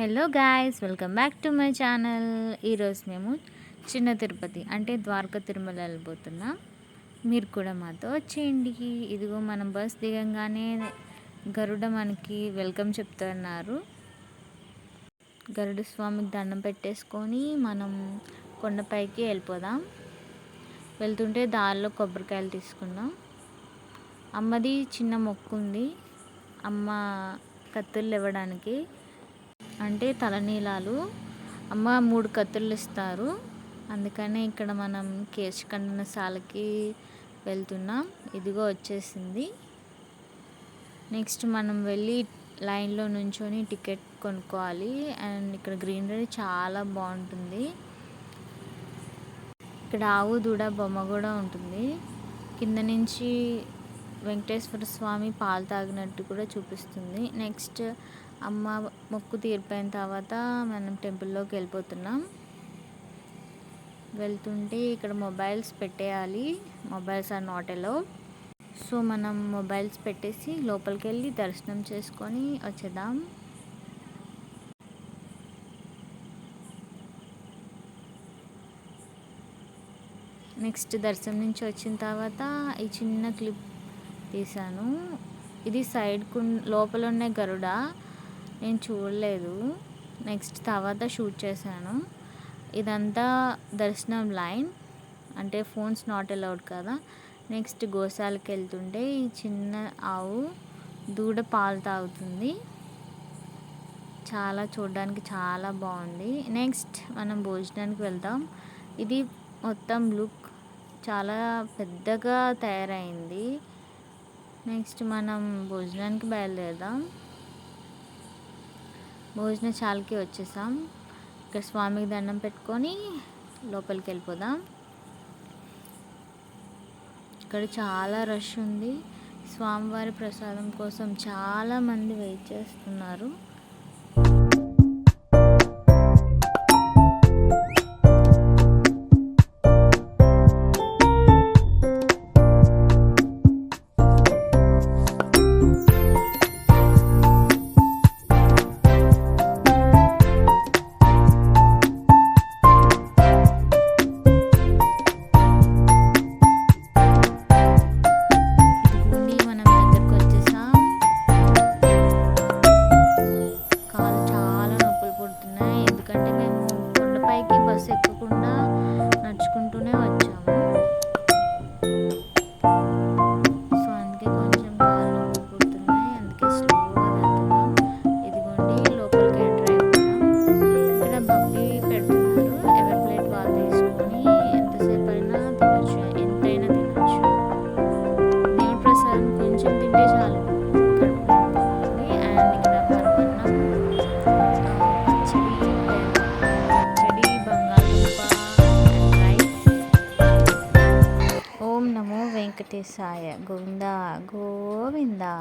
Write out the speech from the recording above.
Hello guys welcome back to my channel. ఈరోజు మేము చిన్న తిరుపతి అంటే ద్వారకా తిరుమల వెళ్ళిపోతున్నాం మీరు కూడా మాతో వచ్చేయండి. ఇదిగో మనం బస్ దిగంగానే గరుడ మనకి వెల్కమ్ చెప్తున్నారు. గరుడ స్వామికి దండం పెట్టేసుకొని మనం కొండపైకి వెళ్ళిపోదాం. వెళ్తుంటే దారిలో కొబ్బరికాయలు తీసుకున్నాం. అమ్మది చిన్న మొక్కు ఉంది అమ్మ కత్తులు ఇవ్వడానికి అంటే తలనీలాలు. అమ్మ మూడు కత్తులు ఇస్తారు. అందుకనే ఇక్కడ మనం కేశఖండనశాలకి వెళ్తున్నాం. ఇదిగో వచ్చేసింది. నెక్స్ట్ మనం వెళ్ళి లైన్లో నుంచొని టికెట్ కొనుక్కోవాలి. అండ్ ఇక్కడ గ్రీనరీ చాలా బాగుంటుంది. ఇక్కడ ఆవు దూడ బొమ్మ కూడా ఉంటుంది. కింద నుంచి వెంకటేశ్వర స్వామి పాలు తాగినట్టు కూడా చూపిస్తుంది. నెక్స్ట్ అమ్మ మొక్కు తీరిపోయిన తర్వాత మనం టెంపుల్లోకి వెళ్ళిపోతున్నాం. వెళ్తుంటే ఇక్కడ మొబైల్స్ పెట్టేయాలి. Mobiles are not allowed so మనం మొబైల్స్ పెట్టేసి లోపలికి వెళ్ళి దర్శనం చేసుకొని వచ్చేద్దాం. నెక్స్ట్ దర్శనం నుంచి వచ్చిన తర్వాత ఈ చిన్న క్లిప్ తీసాను ఇది సైడ్కు లోపల ఉన్న గరుడ. నేను చూడలేదు. నెక్స్ట్ తర్వాత షూట్ చేశాను. ఇదంతా దర్శనం లైన్. అంటే ఫోన్స్ నాట్ అలౌడ్ కదా. నెక్స్ట్ గోశాలకి వెళ్తుంటే ఈ చిన్న ఆవు దూడ పాలు తాగుతుంది. చాలా చూడడానికి చాలా బాగుంది. నెక్స్ట్ మనం భోజనానికి వెళ్దాం. ఇది మొత్తం లుక్ చాలా పెద్దగా తయారైంది. నెక్స్ట్ మనం భోజనానికి బయలుదేరదాం. భోజనశాలకి వచ్చేసాం. ఇక్కడ స్వామికి దండం పెట్టుకొని లోపలికి వెళ్ళిపోదాం. ఇక్కడ చాలా రష్ ఉంది. స్వామివారి ప్రసాదం కోసం చాలామంది వెయిట్ చేస్తున్నారు. seco con వెంకటేశాయ గోవిందా గోవిందా.